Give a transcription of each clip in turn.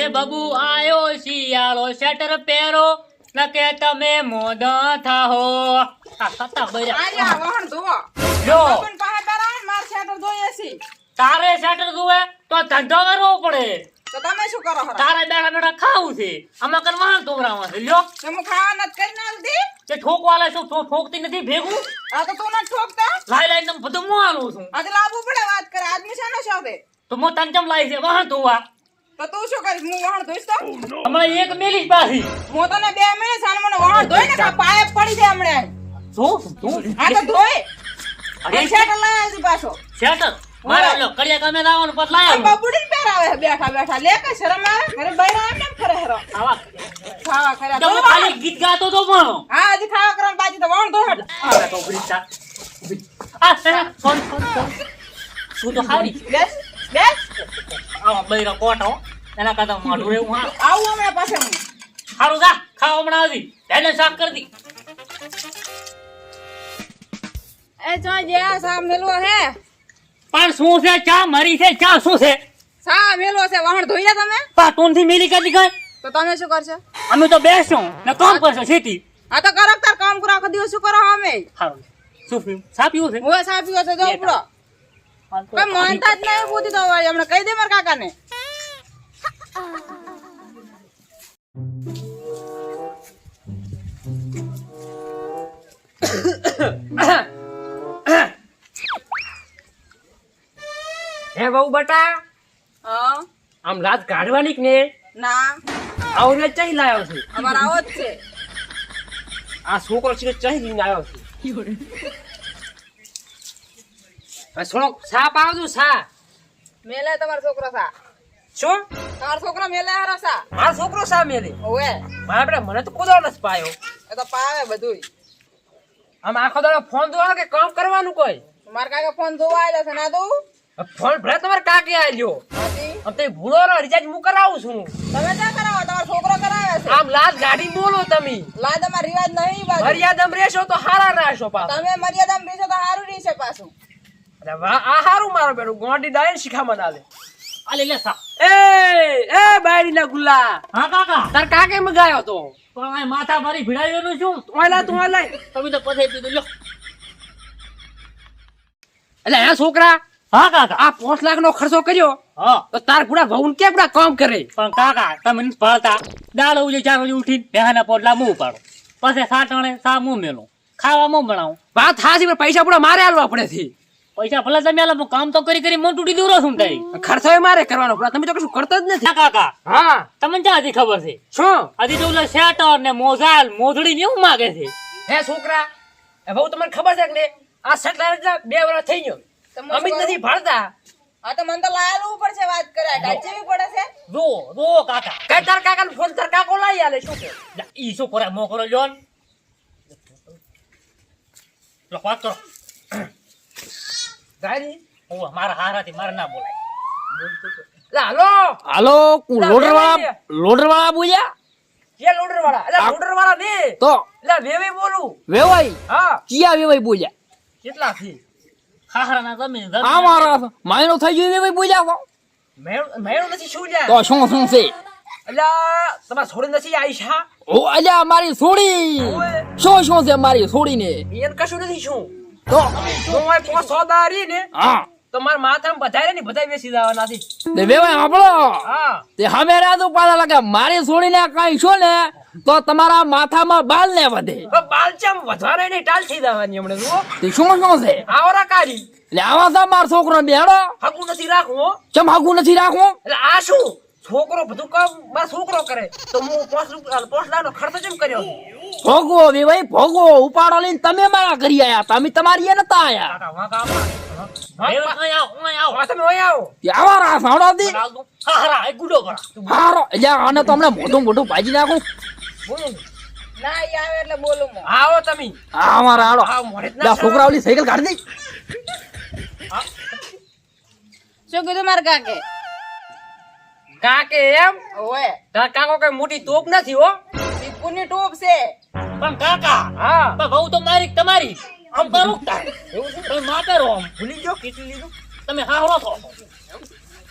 એ બબુ આયો શિયાળો શેટર પહેરો નકે તમે મોદ થાહો. આ સત્તા બરા. આજે આ વાહણ ધોવો. જો. પણ પાહે તારા માર શેટર ધોઈએ છીએ. તારે શેટર ધોવે તો ધંધો કરવો પડે. તો તમે શું કરો હરા? તારે બેઠા બેઠા ખાવું છે. આમાં કરવાનું તોમરામાં છે. લ્યો. તમે ખાવા નત કરી નાખતી તે ઠોકવાલા શું? ઠો- ઠોકતી નથી ભેગું? આ તો તું ન ઠોકતા? લાઈ લાઈ તમ બધું હું આલું છું. આજે લાવવું પડે વાત કરે. આદમી શાનો શોધે તો મો તંજમ લાઈ છે? વાહન ધોવા. તો તું શું કરીશ? હું વાહણ ધોઈશ તો? હમણાં એક મેલી પાછી હું તને બે મહિને સાને મને વાહણ ધોઈ ને પાયે પડી જાય હમણાં. જો તું આ તો ધોઈ. અરે. શેટર લાવ્યા છે પાછો. શેટર? મારા લો કડિયા કામે લાવવાનું પછી આ બબુડી પહેરાવે બેઠા બેઠા. લે કે શરમ આવે? ઘરે બૈરા આમ કેમ ફરે હેરો? આવા ખાવા ખરા. તો ખાલી ગીત ગાતો તો પણ હા હજી ખાવા કરવાનું બાજી તો વાહણ ધોઈ હટ આવે તો ઉભરી થા. આ શેના? Phone, phone, phone. તું છે. બેસ. બેસ આવા બૈરા કોટ એના કરતા મોઢું રહેવું હારું. આવું હમણાં પાસે હું હારું જા ખાવા હમણાં આવી. એને શાક કરી દી. એ જો જે સા મેલો હે. પણ શું છે ચા મરી છે ચા શું છે? સા મેલો છે વાહણ ધોઈ લે તમે. પાટોનથી મેલી કરી ગઈ તો તમે શું કરશો? અમે તો બેસશું ને કામ કરશું ખેતી આ તો કરો તાર કામ કરો આખો દિવસ શું કરો અમે? સારું શું પીવું છે? સા પીવો છે જો ઉપડો. કઈ માનતા જ નહીં પૂછી તો હમણાં કહી દે મારા કાકાને. હે બહુ બટા હા? આમ રાત કાઢવાની કે ને ના. આવું એટલે ચહી લાવ્યો છું. અમારે આવો જ છે. આ છોકરો છે ચહી લઈને આવ્યો છે? થોડોક સાપ આવજો સા મેલે તમારો છોકરો સા શું? તમારો છોકરો મેલે હારો સા મારો છોકરો સા મેલે? ઓવે. મારા બેટા મને તો કોદો નથી પાયો. એ તો પાવે બધુંય. આમ આખો દાડો ફોન જોવાનો કે કામ કરવાનું કોઈ? મારા કાકા ફોન ધોવા આવ્યા છે ના દઉં ફોન ભલે તમારે કાકે આલ્યો આમ તે ભૂલો રિચાર્જ હું કરાવું છું. તમે ક્યાં કરાવો? તમારો છોકરો કરાવે છે. આમ લાજ ગાડી બોલો તમે. લાજ અમાર રિવાજ નહીં બાજુ. મર્યાદમ રહેશો તો હારા રહેશો પાછા. તમે મર્યાદામાં રહેશો તો સારું રહેશે પાછું. અરે વાહ આ હારું મારો બેડું ગોંડી દાય શીખામાં આલે આલે લે સા. એ એ બાયડી ના ગુલ્લા. હા કાકા. તાર કાકે મગાયો તો? પણ આ માથા મારી ભીડાવીનું શું? ઓલા તું ઓલા તમે તો પછી પીધું લ્યો. એટલે હે છોકરા હા કાકા. આ પાંચ લાખ નો ખર્ચો કર્યો હા. તો તાર પૂરા ભવન કે પૂરા કામ કરે? પણ કાકા તમે પાડતા દાળ ઉજે ચાર વાગે ઉઠીને બેહાના પોટલા મું પાડો પછી સાટણે સા મું મેલું. ખાવા મું બનાવું? વાત પણ પૈસા પૂરા મારે આલવા પડે છે. પૈસા ભલા તમે આલો કામ તો કરી કરી મન તૂટી દૂરો છું તઈ. ખર્ચો એ મારે કરવાનો પણ તમે તો કશું કરતા જ નથી. કાકા હા. તમને ક્યાં હજી ખબર છે? શું? હજી તો ઓલા શેટર ને મોજાલ મોજડી ને એવું માગે છે. હે છોકરા એ બહુ તમને ખબર છે કે ને આ સેટેલાઇટ બે વર્ષ થઈ ગયો. તમે અમે નથી ભણતા. આ તો મને તો લાયેલું પડશે વાત કરે ડાચેવી પડે છે? જો જો કાકા. કઈ તાર કાકા ફોન તાર કાકો લાવી આલે શું કે? ઈ શું કરે મોકરો જોન લખવા કરો. મારા હારાથી મારે ના બોલાય. હાલો! હાલો લોડર વેવાઈ વાળા લોડર વાળા બોલ્યા? કે લોડર વાળા એટલે લોડર વાળા ને? તો. એટલે વેવે બોલું. વેવાઈ? હા. કિયા વેવાઈ બોલ્યા? કેટલા થી હારાના તમે આ મારા માયનો થઈ ગયો વેવાઈ બોલ્યા તો. મેળું નથી શું લ્યા તો શું શું છે? એટલે તમારે છોડી નથી આઈશા ઓ અલ્યા મારી સોડી ઓય. શું શું છે મારી સોડીને એને કશું નથી શું. તો તો મારે પાંચ સો દારી ને હા. તો મારા માથામાં બધાય ને બધાય બેસી જવાના છે. તે વેવાઈ આપણો હા. તે હવે રાતો પાડા લાગે. મારી સોડીને કઈ છો ને તો તમારા માથામાં બાલ ને વધે. બાલ ચમ વધારે નહીં ટાલ થઈ જવાની હમણે જુઓ. તે શું શું છે? આવરા કાઢી. એટલે આવા સા મારો છોકરો બેડો? હકું નથી રાખવું ચમ હાગું નથી રાખવું? એટલે આ શું? છોકરો બધું કામ મારો છોકરો કરે. તો હું પાંચ રૂપિયા પાંચ લાખ નો ખર્ચો કેમ કર્યો? ભોગવો વેવાઈ ભોગવો. ઉપાડો લઈને તમે મારા ઘરે આયા. તમે તમારી એ નતા આયા. છોકરા ઓલી સાયકલ કાઢી દઈ. શું કીધું મારા કાકે? કાકે એમ? કાકો કઈ મોટી તોપ નથી હો? ચીકુની ટોપ છે. પણ કાકા હા. પણ બહુ તો મારી તમારી. આમ કરો તાર એવું છે? તમે રહો આમ. ભૂલી ગયો? કેટલી લીધું? તમે હારો છો.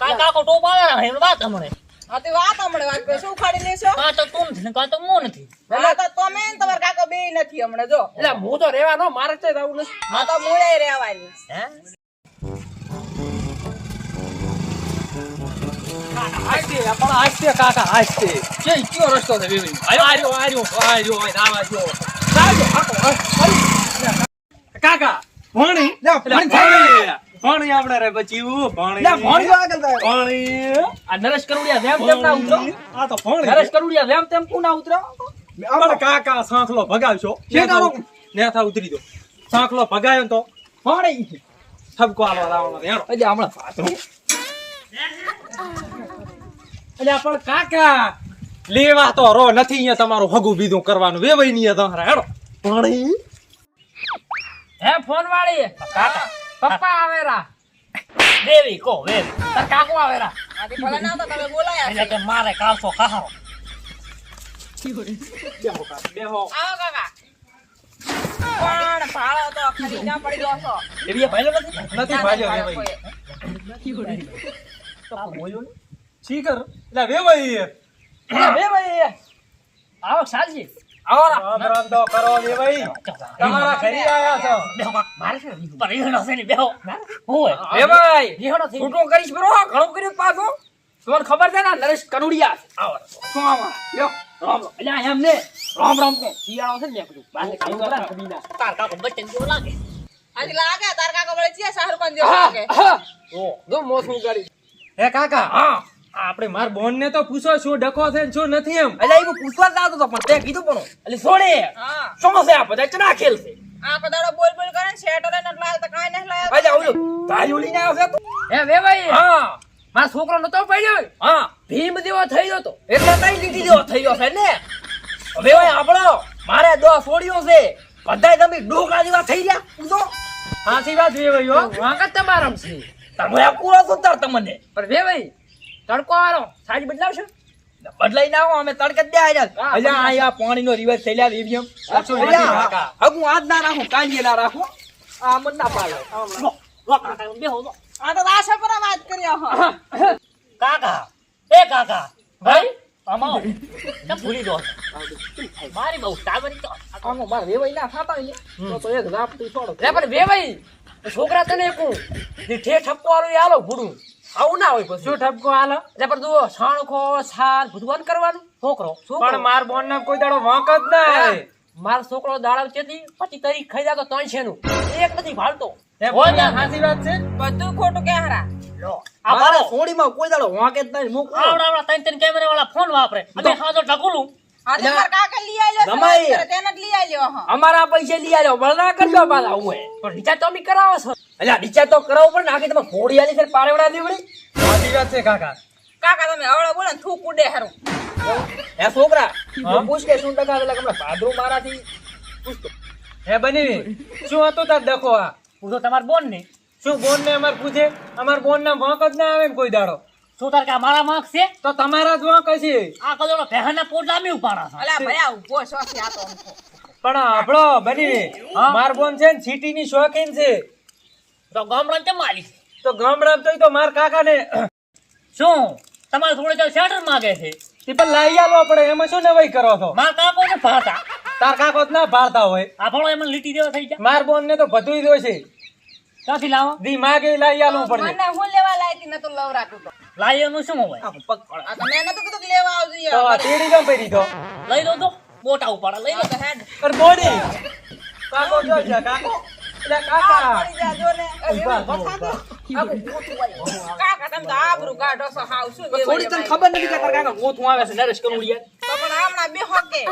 કાકા કો ટોપ આવે ને વાત હમણે હા તે વાત હમણાં વાત કરો શું ઉખાડી લેશો કાં તો તું નથી કા તો હું નથી. એટલે તો તમે ને તમાર કાકા બે નથી હમણાં જો. એટલે હું તો રહેવાનો મારે જ આવું નથી. હા તો મોડે રહેવાની. હે? આસ્તે પણ આસ્તે કાકા આસ્તે જે કયો રસ્તો છે વેવાઈ આયો આર્યો આર્યો આર્યો આવા જો સાજો કાકા ભણી ભણી ભણી ભણી આપણે રે પછી ભણી લે ભણી થાય ભણી આ નરેશ કરુડિયા જેમ તેમ ના ઉતરો આ તો ભણી નરેશ કરુડિયા જેમ તેમ કુ ના ઉતરો આપણે કાકા સાંખલો ભગાવશો શેકારો. નેથા ઉતરી દો સાંખલો ભગાયો તો ભણી ઠપકો આલવા લાવવાનો હેડો અજે હમણાં પાત્રો એટલે પણ કાકા લેવા તો રો નથી અહીંયા તમારું હગું બીજું કરવાનું. વેવાઈ નહીં તમારે હેડો. ભણી હે ફોન વાળી કાકા પપ્પા આવેરા દેવી કો વેવી. તાર કાકો આવેરા આ તે ભલા ના તો તમે બોલાયા એટલે કે મારે કાલસો ખાહારો. બેહો. આવો કાકા. પણ ભાડો તો ખાલી ના પડી ગયો છો. એવી ભાઈલો નથી? નથી ભાજ્યો વેવાઈ શીકર એટલે વેવાઈ એટલે વેવાઈ આવક સાલજી. આવો રામ રામ તો કરો વેવાઈ તમારા ઘરે આયા છો. મારે છે ને છે ને બેહો. હોય? વેવાઈ ઈહણો થઈ છૂટો કરીશ બરો ઘણો કર્યો પાછો. તમને ખબર છે ને નરેશ કનુડિયા આવો. શું આવો લ્યો. રામ રામ. એમ ને. રામ રામ કો શિયાળો છે ને મેં કીધું બાને કામ કરે કબીના તાર કાકો બચન જેવો લાગે? આજ લાગે તાર કાકો વળે છે શાહરુખ ખાન જેવો હા લાગે. હા. જો મોસમી ગાડી. હે કાકા. હા. આપણે માર બોન ને તો પૂછો શું ડખો છે શું નથી એમ. એટલે હું પૂછવા જ આવતો પણ તે કીધું પણ એટલે સોડે હા. શું છે આ બધા? ચના ખેલ છે. આ કદાડો બોલ બોલ કરે છે એટલે ન લાલ તો કાઈ ન લાયા અલ્યા આવજો ભાઈ આવ્યો છે તું. વે ભાઈ હા. મારો છોકરો નતો પડ્યો? હા. ભીમ જેવો થઈ ગયો તો. એટલે કઈ લીધી જેવો થઈ ગયો છે ને. વેવાઈ આપણો મારે દો છોડ્યો છે. બધાય તમે ડોકા જેવા થઈ ગયા પૂછો. સાચી વાત વેવાઈ હો. વાંક તમારમ છે. તમે આ પૂરો સુતર તમને પણ વેવાઈ તડકો આવો સાજ બદલાવશો? બદલાઈ ના આવો અમે તડકે જ દે આયા અલ્યા આયા પાણીનો રિવર્સ થઈ લ્યા વીવીએમ હું આજ ના રાખું કાંઈ ના રાખું. આ મન ના પાડે. લો લો કાકા બેહો લો. આ તો આશા પર વાત કરી હો. કાકા એ કાકા ભાઈ અમાઓ ના ભૂલી દો મારી બહુ ટાવરી તો. આમો મારે વેવાઈ ના ખાતા ને તો તો એક રાપટી છોડો. રે પણ વેવાઈ? છોકરા તને કું જે ઠે ઠપકો આલો એ આલો ભૂડું. આવું ના હોય શું ઠપકો હાલો? પણ જુઓ સાણખો સાલ ભૂતવાન કરવાનું. છોકરો પણ માર બોન ના કોઈ દાડો વાંક જ ના માર છોકરો દાડા ચેતી પછી તરી ખાઈ જાતો ત્રણ છે નું એક નથી ને. સાચી વાત છે? બધું ખોટું કે હારા. લો આ આ બાળો. સોડીમાં કોઈ દાડો વાંકે જ નહીં મૂક. આવડા આવડા ત્રણ ત્રણ કેમેરા વાળા ફોન વાપરે. અમે હાજો ઢકુલું લઈ આલ્યો છે, રમાઈ. વાત કરે, તેને જ લઈ આલ્યો હો. અમારા પૈસે લઈ આવ્યો બળના કરજો પાછા હું પણ રિચાર્જ તો અમે કરાવો છો. એટલે વિચાર તો કરાવવું પડે નાખી આખી તમે ઘોડી આલી છે પારેવડા દીવડી. સાચી વાત છે કાકા. કાકા તમે હવળે બોલો ને થૂક ઉડે હારું. હે છોકરા હા? પૂછ કે શું ટકા એટલે હમણાં ભાદરું મારાથી? પૂછતો હે બની શું હતું તાર દખો આ? પૂછો તમાર બોન ને. શું બોન ને અમાર પૂછે? અમાર બોન ના વાંક જ ના આવે ને કોઈ દાડો. શું તાર કે આ મારા માર્ક છે? તો તમારા જ વાંક છે આ કદોડો પહેરના પોટલા મી ઉપાડા છે. અલ્યા ભયા ઊભો છો છે આ તો પણ આપણો બની હા? માર બોન છે ને સિટી ની શોખીન છે. તો ગામડા તે માલી તો ગામડામાં તોય તો માર કાકા ને શું? તમારે થોડે તો શેટર માંગે છે. તે પણ લઈ આલો પડે એમાં શું નવાઈ કરો છો? માર કાકો ને ભાતા તાર કાકો જ ના પાડતા હોય. આ ભણો એમને લીટી દેવા થઈ જાય માર બોન ને તો બધું જ હોય છે. ક્યાંથી લાવો? દી માગે લઈ આલો પડે મને હું લેવા લાયતી નતું લવરાતું તો. લાઈઓનું શું હોય? આ પગ પડે આ તો મેં તો કીધું કે લેવા આવજો તો આ તેડી ગમ પડી તો. લઈ લો તો. બોટા ઉપાડા લઈ લો. તો હેડ. પર બોડી. કાકો જો જા કાકો. એટલે કાકા. પડી જાજો ને એ ઊભા વેવાઈ થો, બસાતો. ઊભા. કાકા તમે તો આબરૂ કાઢો છો હાવ શું થોડી તને ખબર નથી કાકા ગોથું આવે છે નરેશ કનુડિયા તો પણ હમણાં બે હોકે.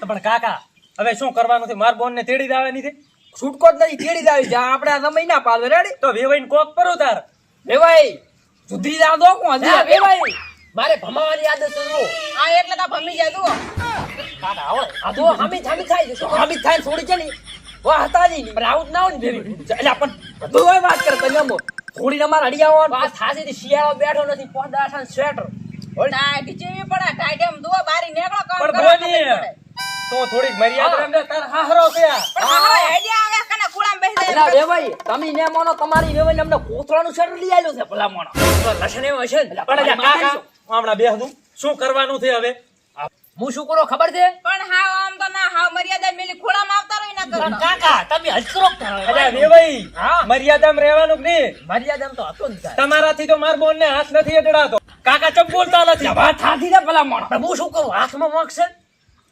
તો પણ કાકા હવે શું કરવાનું છે? માર બોન ને તેડી જ નહીં છે. છૂટકો જ નથી તેડી જ આવી જા આપણે આ સમય ના પાડવે રેડી તો વેવાઈ કોક કરો તાર. વેવાઈ સુધરી જા દો કોણ હજી વેવાઈ. મારે ભમાવાની આદત છે જો આ એટલે તો ભમી જાય તું કાકા આવો આ તો હમી થામી થાય છે. શું હામી થાય છોડી છે ને. વાહ તાજી પણ આવું ના હોય ને ભેવી. એટલે આપણ બધું હોય વાત કરે તને એમ થોડી ને અમારે અડી આવવાનું વાત થાશે થી શિયાળો બેઠો નથી પોંચ છે સ્વેટર ટાઈટ જેવી પડે ટાઈટ એમ જુઓ બારી નીકળો કામ કરો. તો થોડીક મર્યાદા રાખ તાર હાહરો છે. આ પણ હા. આઈડિયા આવે કને કુળામ બેસી જાય. જાય ભાઈ તમે ને મોનો તમારી વેવાઈ અમને કોથળાનું શેડ લઈ આવ્યો છે ભલા માણો તો લસણ એમ હશે ને? પણ એટલે કાકા હમણાં બેસું શું કરવાનું છે હવે? હું શું કરો ખબર છે? પણ હા આમ તો ના હા મર્યાદા મેલી ખોળામાં આવતા રહી ના કરો કાકા તમે હસરો કરો અરે ભાઈ હા. મર્યાદામાં રહેવાનું કે નહીં? મર્યાદામાં તો હતો જ. તમારાથી તો માર બોન ને હાથ નથી અડડાતો. કાકા ચમ બોલતા નથી? વાત થાથી ને ભલા પણ હું શું કરું? હાથમાં વાંકશે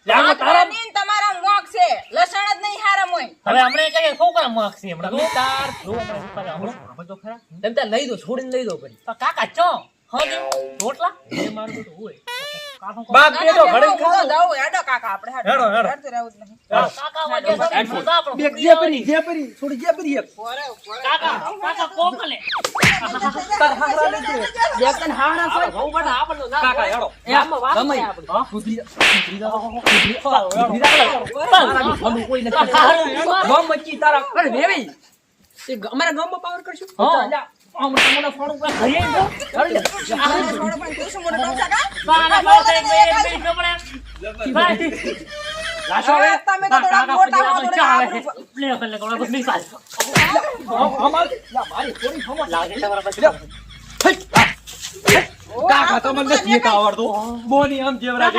આમાં તારા. આટલાની તમારા મોક્ષ છે. લસણ જ નહીં હારા મોય હવે હમણાં કઈ છોકરા માગશે હમણાં તમે તાર જો હમણાં શું કરે હમણાં. ખરા. તમ તાર લઈ દો છોડીને લઈ દો પછી. કાકા ચો? રોટલા? એ મારું બધું હોય. બાપ બે તો ના, ના, ઘડી હું તો ખાધું. જાઉં. હેડો કાકા આપણે હેડો. હેડો, હેડો. રહેવું જ નહીં. કાકા વાગે તો આપણો. બેગ જે પરી જે પરી થોડી જે પરી એક. પોરે, પોરે. કાકા કાકા કોકલે. તાર હારા લઈ દે બે તને હારા છે? બહુ બધા આપણને ના કાકા હેડો. આમાં વાત નહીં આપણે. કુતરી કુતરી દા કુતરી દા અમે કોઈ નથી. ગમ મચી તારા અરે વેવી અમારા ગામમાં પાવર કરશું? હા. કાકા તમને નથી એક બોની આમ જેવરા